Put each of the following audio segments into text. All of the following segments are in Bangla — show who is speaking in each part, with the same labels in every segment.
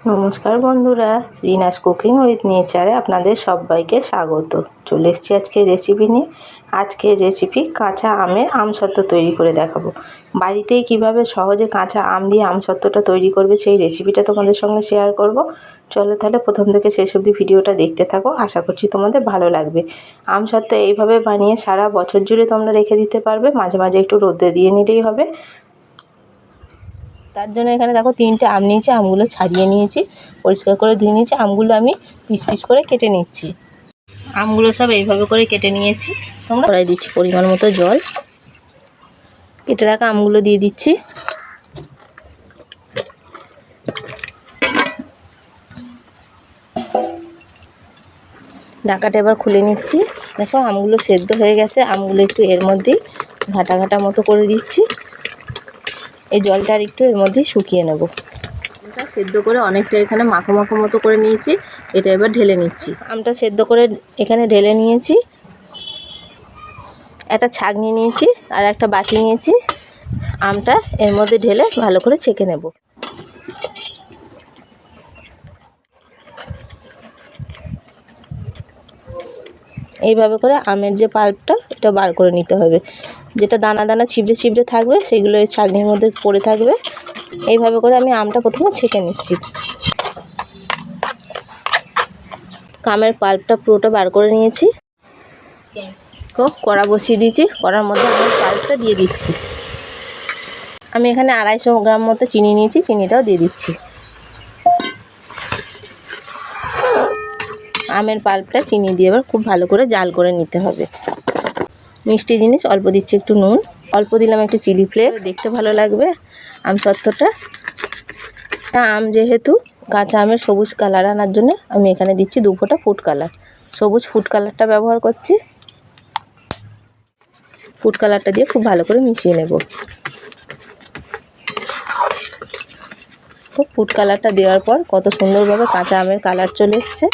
Speaker 1: নমস্কার বন্ধুরা, রিনাস কুকিং উইথ নেচারে আপনাদের সবাইকে স্বাগত। চলে এসেছি আজকে রেসিপি নিয়ে। আজকের রেসিপি কাঁচা আমের আমসত্ত্ব তৈরি করে দেখাবো। বাড়িতেই কীভাবে সহজে কাঁচা আম দিয়ে আমসত্ত্বটা তৈরি করবে সেই রেসিপিটা তোমাদের সঙ্গে শেয়ার করব। চলো তাহলে প্রথম থেকে শেষ অবধি ভিডিওটা দেখতে থাকো, আশা করছি তোমাদের ভালো লাগবে। আমসত্ত্ব এইভাবে বানিয়ে সারা বছর জুড়ে তোমরা রেখে দিতে পারবে, মাঝে মাঝে একটু রোদে দিয়ে নিলেই হবে। তার জন্য এখানে দেখো তিনটে আম নিয়েছি, আমগুলো ছাড়িয়ে নিয়েছি, পরিষ্কার করে ধুয়ে নিয়েছি, আমগুলো আমি পিস পিস করে কেটে নিচ্ছি। আমগুলো সব এইভাবে করে কেটে নিয়েছি। তোমরা কড়াই দিচ্ছি পরিমাণ মতো জল। কেটে রাখা আমগুলো দিয়ে দিচ্ছি। ঢাকাটা এবার খুলে নিচ্ছি। দেখো আমগুলো সেদ্ধ হয়ে গেছে, আমগুলো একটু এর মধ্যেই ঘাটা ঘাটা মতো করে দিচ্ছি। এই জলটা আর একটু এর মধ্যেই শুকিয়ে নেব। আমটা সেদ্ধ করে অনেকটা এখানে মাখো মাখো মতো করে নিয়েছি। এটা এবার ঢেলে নিচ্ছি। আমটা সেদ্ধ করে এখানে ঢেলে নিয়েছি। একটা ছাগনি নিয়েছি আর একটা বাটি নিয়েছি। আমটা এর মধ্যে ঢেলে ভালো করে ছেঁকে নেব। এইভাবে করে আমের যে পাল্পটা এটা বার করে নিতে হবে। যেটা দানা দানা ছিবড়ে ছিবড়ে থাকবে, সেগুলো এই ছাগনির মধ্যে পড়ে থাকবে। এইভাবে করে আমি আমটা প্রথমে ছেঁকে নিচ্ছি। কামের পাল্পটা পুরোটা বার করে নিয়েছি। কড়া বসিয়ে দিয়েছি, কড়ার মধ্যে আমি পাল্পটা দিয়ে দিচ্ছি। আমি এখানে আড়াইশো গ্রাম মতো চিনি নিয়েছি, চিনিটাও দিয়ে দিচ্ছি। আমের পাল্পটা চিনি দিয়ে এবার খুব ভালো করে জাল করে নিতে হবে। মিষ্টি জিনিস, অল্প দিচ্ছি একটু নুন। অল্প দিলাম একটু চিলি ফ্লেক্স। দেখতে ভালো লাগবে, আম সত্ত্বটা আম যেহেতু কাঁচা আমের সবুজ কালার আনার জন্য আমি এখানে দিচ্ছি দু ফোঁটা ফুড কালার। সবুজ ফুড কালারটা ব্যবহার করছি। ফুড কালারটা দিয়ে খুব ভালো করে মিশিয়ে নেব। তো ফুড কালারটা দেওয়ার পর কত সুন্দরভাবে কাঁচা আমের কালার চলে এসছে।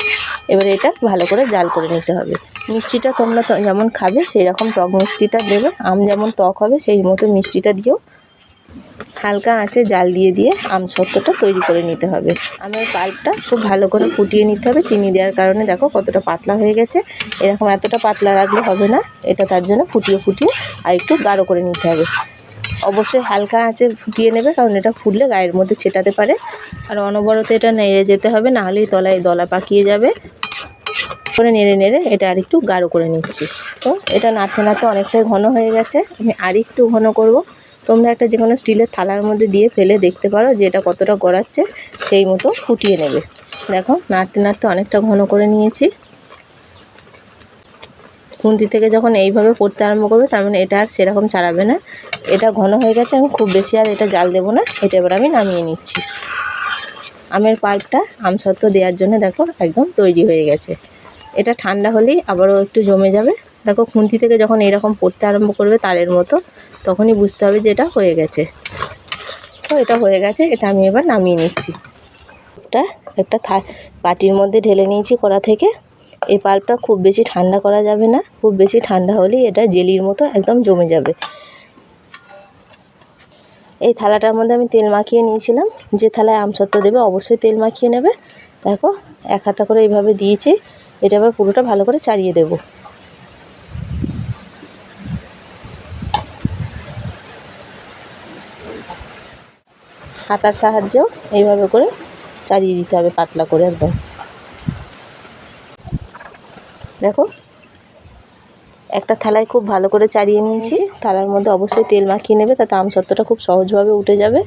Speaker 1: এবার এটা ভালো করে জাল করে নিতে হবে। মিষ্টিটা তোমরা যেমন খাবে সেই রকম টক মিষ্টিটা দেবে। আম যেমন টক হবে, সেই মতো মিষ্টিটা দিও। হালকা আঁচে জাল দিয়ে দিয়ে আম সত্ত্বটা তৈরি করে নিতে হবে। আমের পাল্পটা খুব ভালো করে ফুটিয়ে নিতে হবে। চিনি দেওয়ার কারণে দেখো কতটা পাতলা হয়ে গেছে। এরকম এতটা পাতলা রাখলে হবে না। এটা তার জন্য ফুটিয়ে ফুটিয়ে আর একটু গাঢ় করে নিতে হবে। অবশ্যই হালকা আঁচে ফুটিয়ে নেবে, কারণ এটা ফুটলে গায়ের মধ্যে ছেটাতে পারে। আর অনবরত এটা নেড়ে যেতে হবে নাহলেই তলায় দলা পাকিয়ে যাবে। করে নেড়ে নেড়ে এটা আর একটু গাঢ় করে নিচ্ছি। তো এটা নাড়তে নাড়তে অনেকটাই ঘন হয়ে গেছে। আমি আর একটু ঘন করব। তোমরা একটা যে কোনো স্টিলের থালার মধ্যে দিয়ে ফেলে দেখতে পারো যে এটা কতটা গড়াচ্ছে, সেই মতো ফুটিয়ে নেবে। দেখো, নাড়তে নাড়তে অনেকটা ঘন করে নিয়েছি। খুন্তি থেকে যখন এইভাবে পড়তে আরম্ভ করবে, তার মানে এটা আর সেরকম ছাড়াবে না। এটা ঘন হয়ে গেছে, আমি খুব বেশি আর এটা জাল দেবো না। এটা এবার আমি নামিয়ে নিচ্ছি। আমের পাল্পটা আমসত্ত্ব দেওয়ার জন্য দেখো একদম তৈরি হয়ে গেছে। এটা ঠান্ডা হলেই আবারও একটু জমে যাবে। দেখো, খুন্তি থেকে যখন এরকম পড়তে আরম্ভ করবে তারের মতো, তখনই বুঝতে হবে যে এটা হয়ে গেছে। তো এটা হয়ে গেছে, এটা আমি এবার নামিয়ে নিচ্ছি। এটা একটা থা বাটির মধ্যে ঢেলে নিয়েছি কড়া থেকে। এই পাল্পটা খুব বেশি ঠান্ডা করা যাবে না, খুব বেশি ঠান্ডা হলেই এটা জেলির মতো একদম জমে যাবে। এই থালাটার মধ্যে আমি তেল মাখিয়ে নিয়েছিলাম। যে থালায় আমসত্ত্ব দেবে অবশ্যই তেল মাখিয়ে নেবে। দেখো, এক হাতা করে এইভাবে দিয়েছি। এটা আবার পুরোটা ভালো করে চারিয়ে দেব। হাতার সাহায্যেও এইভাবে করে চারিয়ে দিতে হবে পাতলা করে একদম। দেখো একটা থালায় খুব ভালো করে চারিয়ে নিয়েছি। থালার মধ্যে অবশ্যই তেল মাখিয়ে নেবে তাতে আমসত্ত্বটা খুব সহজভাবে উঠে যাবে।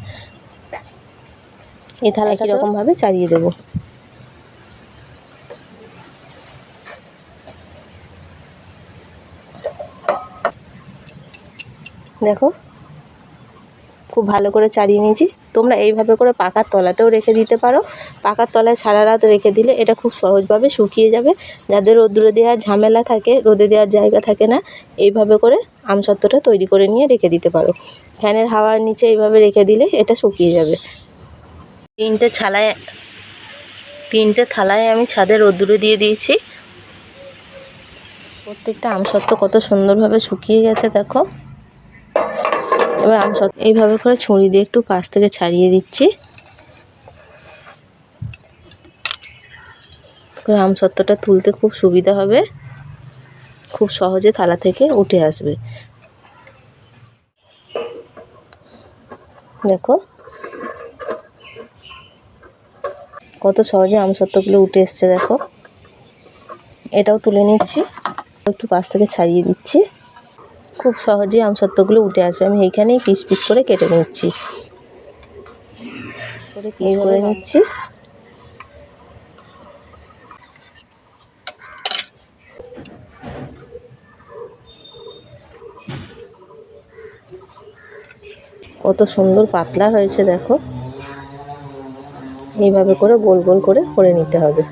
Speaker 1: এই থালা কীরকমভাবে চারিয়ে দেবো। দেখো, খুব ভালো করে চাড়িয়ে নিয়েছি। তোমরা এইভাবে করে পাকার তলাতেও রেখে দিতে পারো। পাকার তলায় সারা রাত রেখে দিলে এটা খুব সহজভাবে শুকিয়ে যাবে। যাদের রোদ্রে দেওয়ার ঝামেলা থাকে, রোদে দেওয়ার জায়গা থাকে না, এইভাবে করে আমসত্ত্বটা তৈরি করে নিয়ে রেখে দিতে পারো। ফ্যানের হাওয়ার নিচে এইভাবে রেখে দিলে এটা শুকিয়ে যাবে। তিনটে ছালায় তিনটে থালায় আমি ছাদে রোদ্দুরে দিয়ে দিয়েছি। প্রত্যেকটা আমসত্ত্ব কত সুন্দরভাবে শুকিয়ে গেছে, দেখো। এবার আমি এইভাবে করে ছুরি দিয়ে একটু পাশ থেকে ছাড়িয়ে দিচ্ছি। এবার আমসত্ত্বটা তুলতে খুব সুবিধা হবে। খুব সহজে থালা থেকে উঠে আসবে। দেখো। কত সহজে আম আমসত্ত্বগুলো উঠে এসছে, দেখো। এটাও তুলে নিচ্ছি। একটু পাশ থেকে ছাড়িয়ে দিচ্ছি। খুব সহজেই আমসত্ত্বগুলো উঠে আসবে। আমি এইখানেই পিস পিস করে কেটে নিচ্ছি। করে পিস করে নিচ্ছি। কত সুন্দর পাতলা হয়েছে দেখো। এইভাবে করে গোল গোল করে করে নিতে হবে।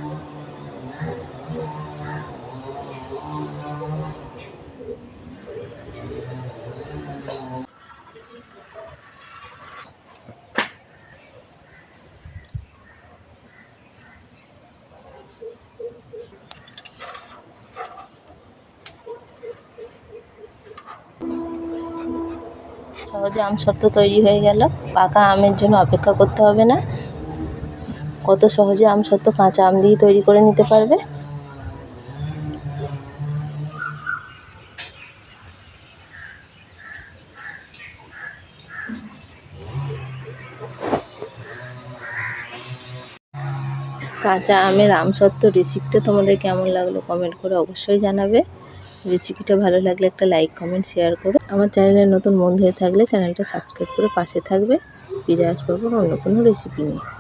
Speaker 1: সহজে আম সত্ত্ব তৈরি হয়ে গেল। পাকা আমের জন্য অপেক্ষা করতে হবে না। কত সহজে আম সত্ত্ব কাঁচা আম দিয়ে তৈরি করে নিতে পারবে। কাঁচা আমের আমসত্ত্ব রেসিপিটা তোমাদের কেমন লাগল কমেন্ট করে অবশ্যই জানাবে। রেসিপিটা ভালো লাগলে একটা লাইক, কমেন্ট, শেয়ার করো। আমার চ্যানেলে নতুন বন্ধু হয়ে থাকলে চ্যানেলটা সাবস্ক্রাইব করে পাশে থাকবে। ফিরে আসব অন্য কোনো রেসিপি নিয়ে।